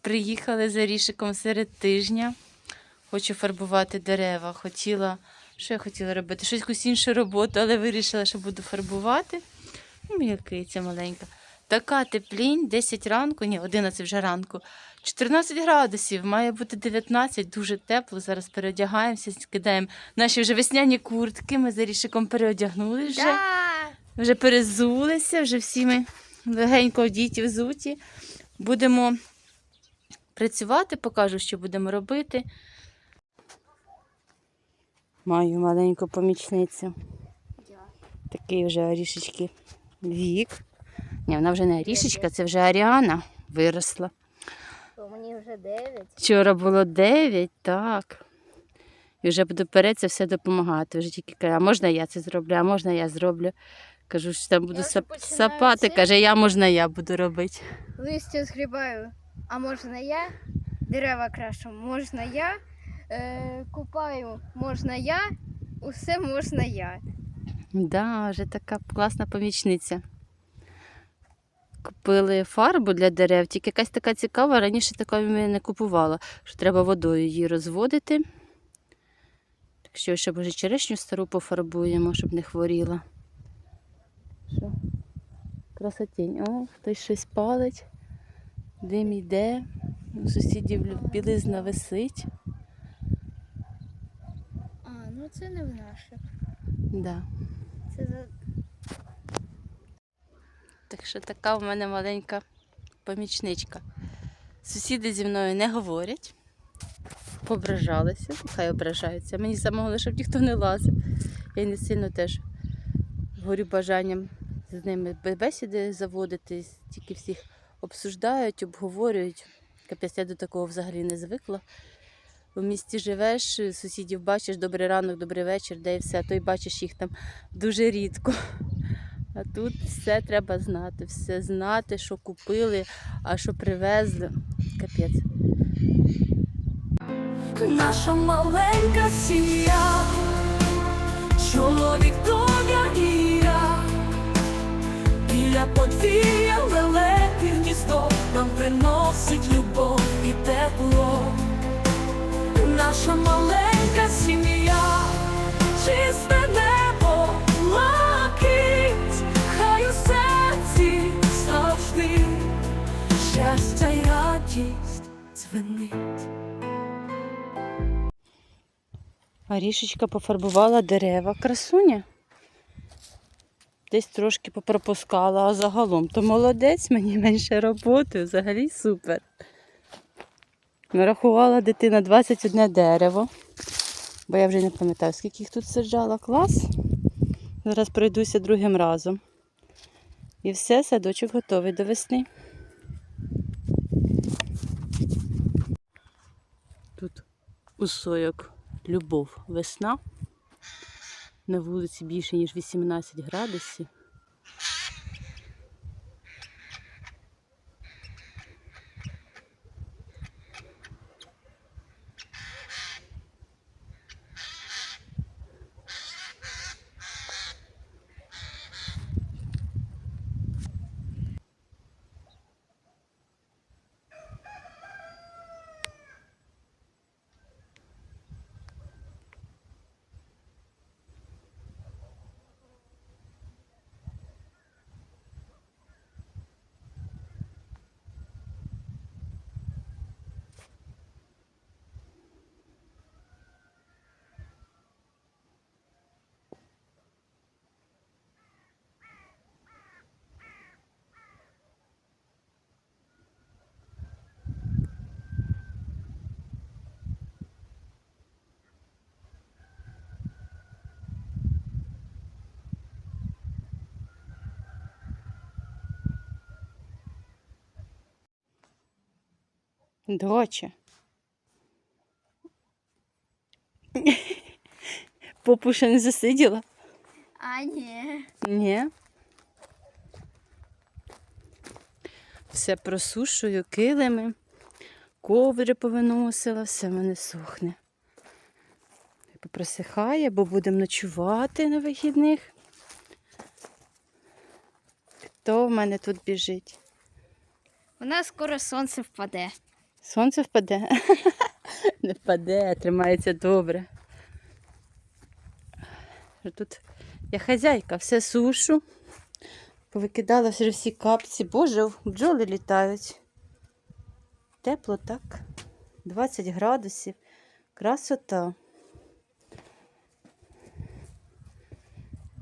Приїхали за рішиком серед тижня. Хочу фарбувати дерева. Хотіла, що я хотіла робити? Щось якусь іншу роботу, але вирішила, що буду фарбувати. І моя киця маленька. Така теплінь, 10 ранку, ні, 11 вже ранку. 14 градусів, має бути 19, дуже тепло. Зараз переодягаємося, скидаємо наші вже весняні куртки. Ми за рішиком переодягнули вже. Да. Вже перезулися, вже всі ми легенько одіті, взуті. Будемо працювати, покажу, що будемо робити. Маю маленьку помічницю. Такий вже орішечки вік. Ні, вона вже не орішечка, це вже Аріана виросла. Мені вже 9. Вчора було 9, так. І вже буду перед це все допомагати. Вже тільки каже, а можна я це зроблю, а можна я зроблю. Кажу, що там буду сап- сапати. Каже, я можна я буду робити. Листя згрібаю. А можна я? Дерева крашу, можна я. Е, купаю, можна я. Усе можна я. Да, вже така класна помічниця. Купили фарбу для дерев, тільки якась така цікава, раніше такої не купувала, що треба водою її розводити. Так що ще вже черешню стару пофарбуємо, щоб не хворіла. Що? Красотінь. О, хтось щось палить, дим йде, у сусідів білизна висить. А, ну це не в наших. Да. Це за. Так що така в мене маленька помічничка. Сусіди зі мною не говорять, пображалися, хай ображаються. Мені самого, щоб ніхто не лазив. Я не сильно теж горю бажанням з ними бесіди заводити, тільки всіх обсуждають, обговорюють. Капець, я до такого взагалі не звикла. У місті живеш, сусідів бачиш, добрий ранок, добрий вечір, де і все, а то й бачиш їх там дуже рідко. А тут все треба знати, все знати, що купили, а що привезли. Капець. Наша маленька сім'я, чоловік, доня і я, біля подвір'я лелеки гніздо нам приносить любов і тепло. Наша маленька сім'я, чисте небо, лакить, хай у серці завжди щастя й радість дзвенить. Арішечка пофарбувала дерева. Красуня. Десь трошки попропускала, а загалом то молодець, мені менше роботи, взагалі супер. Нарахувала дитина 21 дерево, бо я вже не пам'ятаю, скільки їх тут саджала клас. Зараз пройдуся другим разом. І все, садочок готовий до весни. Тут у сойок любов весна. На вулиці більше, ніж 18 градусів. Доча. Попу ще не засиділа? А, ні. Ні. Все просушую килими, ковдри повиносила, все в мене сохне. Попросихає, бо будемо ночувати на вихідних. Хто в мене тут біжить? У нас скоро сонце впаде. Сонце впаде. Не впаде, тримається добре. Тут я хазяйка, все сушу. Повикидала вже всі капці. Боже, бджоли літають. Тепло так. 20 градусів. Красота.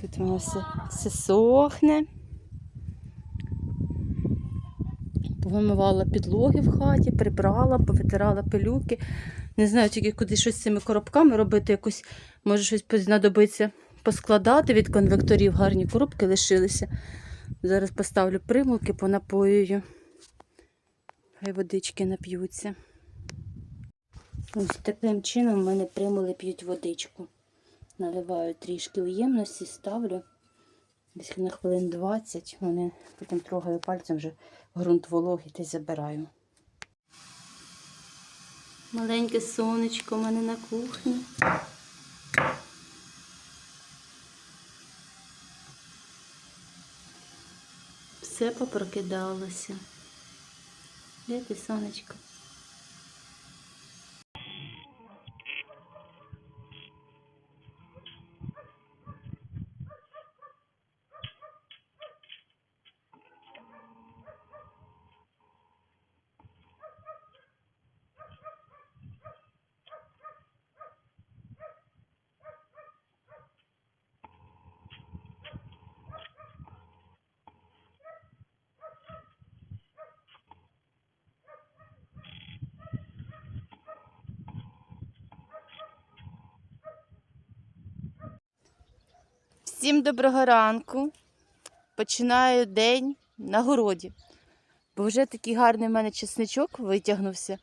Тут воно все, все сохне. Повимивала підлоги в хаті, прибрала, повитирала пилюки. Не знаю, тільки куди щось з цими коробками робити, якось, може, щось знадобиться поскладати від конвекторів. Гарні коробки лишилися. Зараз поставлю примулки, понапоюю. Хай водички нап'ються. Ось таким чином в мене примули п'ють водичку. Наливаю трішки у ємності, ставлю. Десь на хвилин 20. Вони потім трогаю пальцем вже ґрунт вологий та забираю. Маленьке сонечко в мене на кухні. Все попрокидалося. Де ти, сонечко? Всім доброго ранку. Починаю день на городі. Бо вже такий гарний в мене чесничок витягнувся.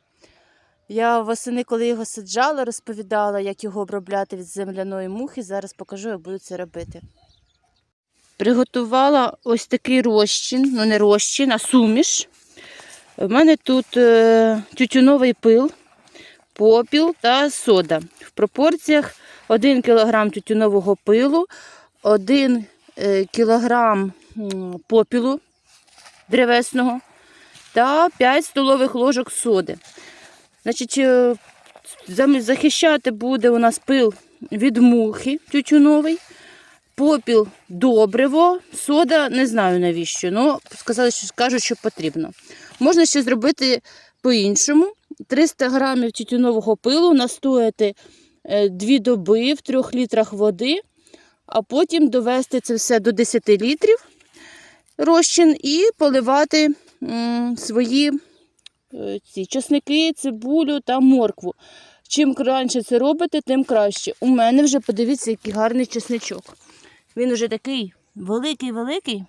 Я восени, коли його саджала, розповідала, як його обробляти від земляної мухи. Зараз покажу, як буду це робити. Приготувала ось такий розчин, ну не розчин, а суміш. У мене тут е, тютюновий пил, попіл та сода. В пропорціях 1 кг тютюнового пилу, 1 е, кг м, попілу древесного та 5 столових ложок соди. Значить, е, захищати буде у нас пил від мухи тютюновий, попіл добриво, сода не знаю навіщо, але сказали, що скажуть, що потрібно. Можна ще зробити по-іншому. 300 грамів тютюнового пилу настояти 2 доби в 3 літрах води, а потім довести це все до 10 літрів розчин і поливати свої е, ці чесники, цибулю та моркву. Чим раніше це робите, тим краще. У мене вже подивіться, який гарний чесничок. Він вже такий великий-великий,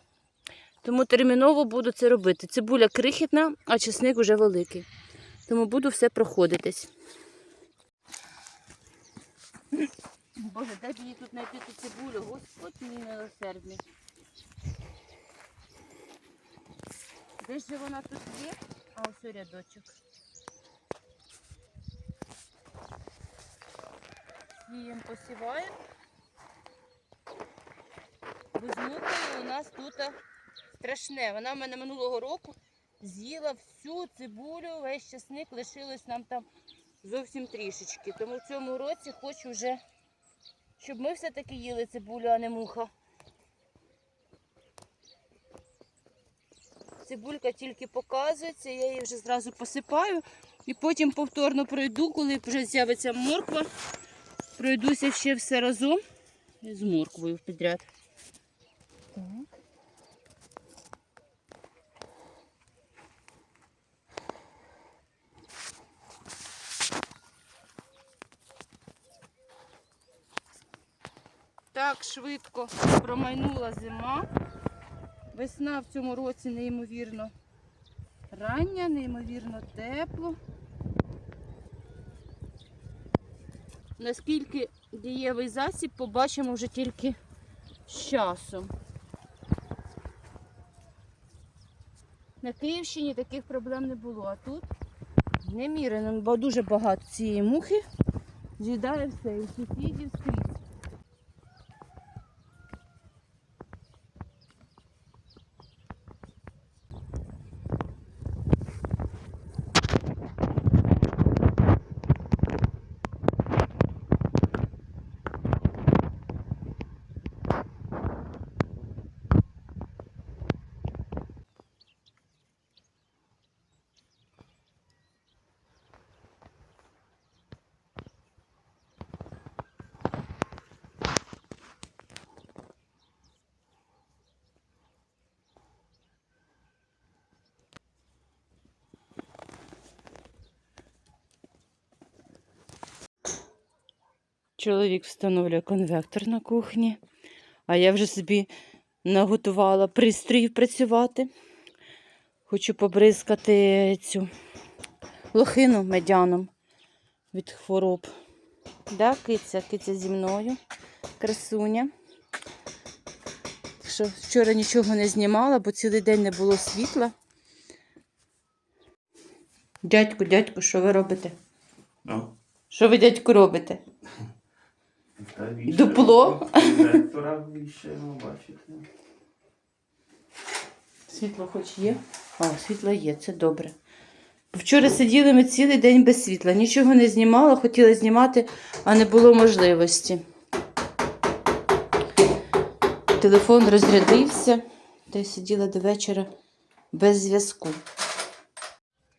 тому терміново буду це робити. Цибуля крихітна, а чесник вже великий. Тому буду все проходитись. Боже, дай мені тут знайти ту цибулю, Господь мій милосердний. Де ж вона тут є? А ось рядочок. Сіємо, посіваємо. Бо з мукою у нас тут страшне. Вона в мене минулого року з'їла всю цибулю, весь часник, лишилось нам там зовсім трішечки. Тому в цьому році хочу вже, щоб ми все-таки їли цибулю, а не муха. Цибулька тільки показується, я її вже зразу посипаю і потім повторно пройду, коли вже з'явиться морква. Пройдуся ще все разом з морквою підряд. Так. Так швидко промайнула зима. Весна в цьому році неймовірно рання, неймовірно тепло. Наскільки дієвий засіб, побачимо вже тільки з часом. На Київщині таких проблем не було, а тут немірено, бо дуже багато цієї мухи з'їдає все, і сусідів скрізь. Чоловік встановлює конвектор на кухні, а я вже собі наготувала пристроїв працювати. Хочу побризкати цю лохину медяном від хвороб. Да, киця, киця зі мною, красуня. Що вчора нічого не знімала, бо цілий день не було світла. Дядьку, дядьку, що ви робите? Що ви, дядьку, робите? Дупло? Вектора вішаємо, бачите. Світло хоч є? О, світло є, це добре. Вчора сиділи ми цілий день без світла. Нічого не знімала, хотіла знімати, а не було можливості. Телефон розрядився, та й сиділа до вечора без зв'язку.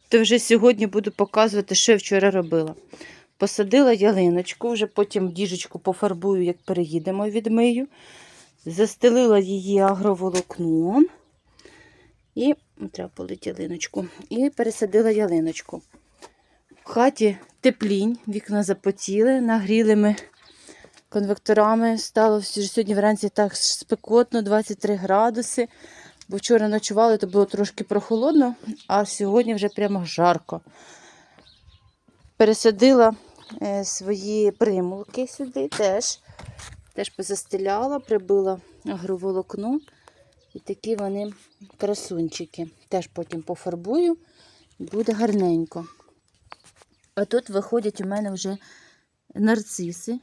То вже сьогодні буду показувати, що я вчора робила. Посадила ялиночку, вже потім діжечку пофарбую, як переїдемо, відмию. Застелила її агроволокном. І треба полити ялиночку. І пересадила ялиночку. В хаті теплінь, вікна запотіли, нагріли ми конвекторами. Стало сьогодні вранці так спекотно, 23 градуси. Бо вчора ночували, то було трошки прохолодно, а сьогодні вже прямо жарко. Пересадила свої примулки сюди теж. Теж позастеляла, прибила агроволокно. І такі вони красунчики. Теж потім пофарбую, буде гарненько. А тут виходять у мене вже нарциси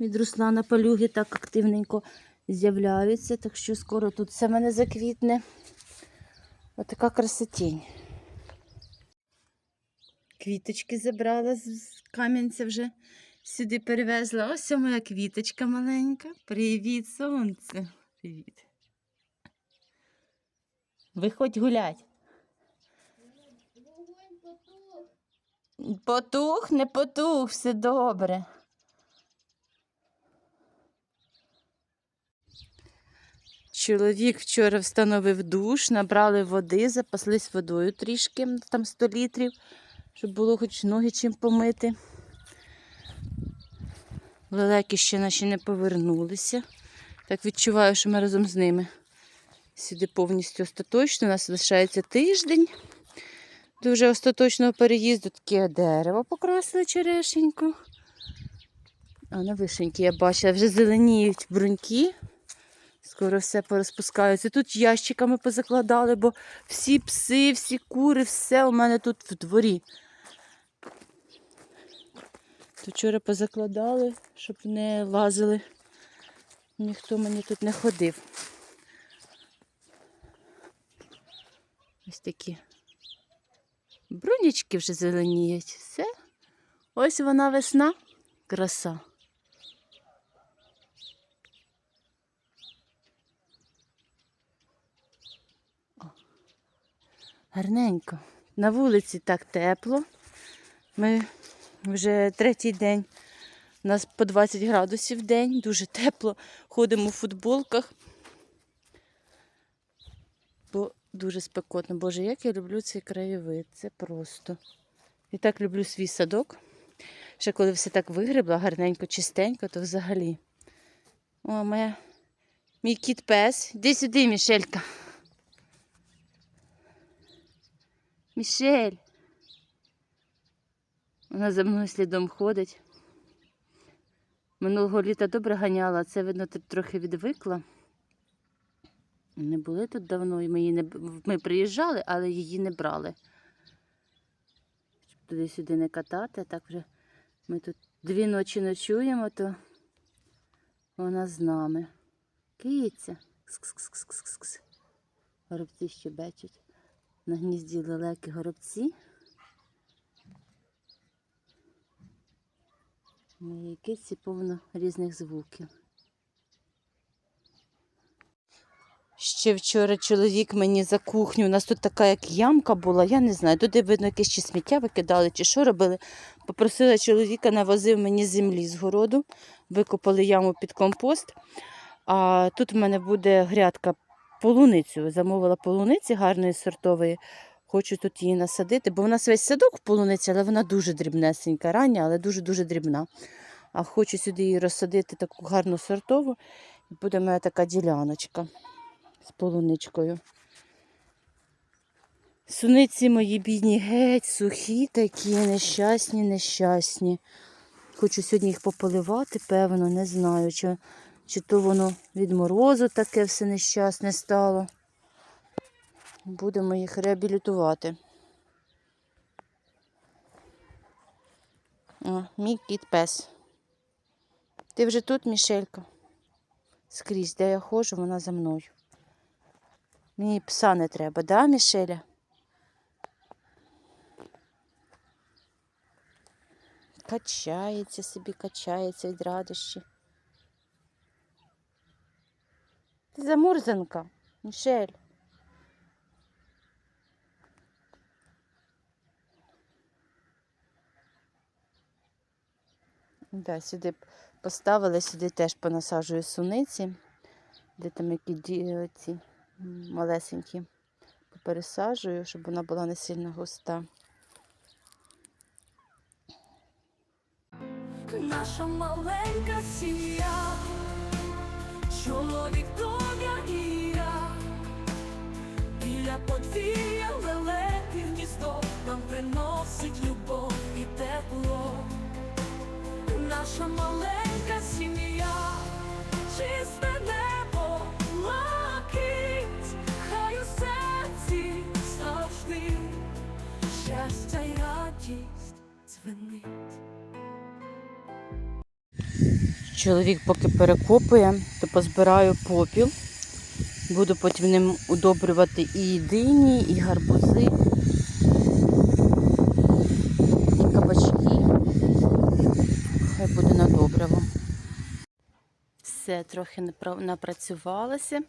від Руслана Палюги, так активненько з'являються. Так що скоро тут все мене заквітне. Отака красотінь. Квіточки забрала з кам'янця вже сюди перевезла. Ось моя квіточка маленька. Привіт, сонце. Привіт. Виходь гулять. Потух, не потух, все добре. Чоловік вчора встановив душ, набрали води, запаслись водою трішки, там 100 літрів, щоб було хоч ноги чим помити. Лелеки ще наші не повернулися. Так відчуваю, що ми разом з ними сюди повністю остаточно. У нас лишається тиждень до вже остаточного переїзду. Таке дерево покрасили черешеньку. А на вишеньки я бачила, вже зеленіють бруньки. Скоро все порозпускається. Тут ящиками позакладали, бо всі пси, всі кури, все у мене тут в дворі. Вчора позакладали, щоб не лазили. Ніхто мені тут не ходив. Ось такі брунічки вже зеленіють. Все. Ось вона весна. Краса. О, Гарненько. На вулиці так тепло. Ми вже третій день. У нас по 20 градусів в день, дуже тепло. Ходимо в футболках. Бо дуже спекотно. Боже, як я люблю цей краєвид. Це просто. І так люблю свій садок. Ще коли все так вигребла, гарненько, чистенько, то взагалі. О, моя... мій кіт пес. Іди сюди, Мішелька. Мішель. Вона за мною слідом ходить. Минулого літа добре ганяла, це, видно, трохи відвикла. Не були тут давно, і ми, її не... ми приїжджали, але її не брали. Щоб туди-сюди не катати, так вже ми тут дві ночі ночуємо, то вона з нами. Киця. Кс-кс-кс-кс-кс. Горобці щебечуть. На гнізді лелеки горобці. Моїй киці повно різних звуків. Ще вчора чоловік мені за кухню. У нас тут така як ямка була, я не знаю. Туди, видно, якесь чи сміття викидали, чи що робили. Попросила чоловіка, навозив мені землі з городу, викопали яму під компост. А тут в мене буде грядка полуницю. Замовила полуниці гарної сортової. Хочу тут її насадити, бо в нас весь садок в полуниці, але вона дуже дрібнесенька, рання, але дуже-дуже дрібна. А хочу сюди її розсадити таку гарну сортову. І буде мене така діляночка з полуничкою. Суниці мої бідні, геть, сухі такі, нещасні, нещасні. Хочу сьогодні їх пополивати, певно, не знаю, чи, чи то воно від морозу таке все нещасне стало. Будемо їх реабілітувати. О, мій кіт пес. Ти вже тут, Мішелька? Скрізь, де я ходжу, вона за мною. Мені пса не треба, да, Мішеля? Качається собі, качається від радощі. Ти замурзанка, Мішель. Да, сюди поставили, сюди теж понасаджую суниці, де там які ці малесенькі попересаджую, щоб вона була не сильно густа. Наша маленька сім'я, чоловік, доня і я, біля подвір'я лелеки гніздо нам приносить любов Наша маленька сім'я, чисте небо, лакить, хай у серці завжди щастя й радість дзвенить. Чоловік поки перекопує, то позбираю попіл. Буду потім ним удобрювати і дині, і гарбузи, і кабачки. Хай буде на добриво. Все, трохи напрацювалася.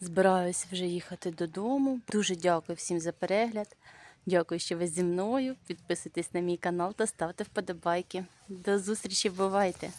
Збираюся вже їхати додому. Дуже дякую всім за перегляд. Дякую, що ви зі мною. Підписуйтесь на мій канал та ставте вподобайки. До зустрічі, бувайте!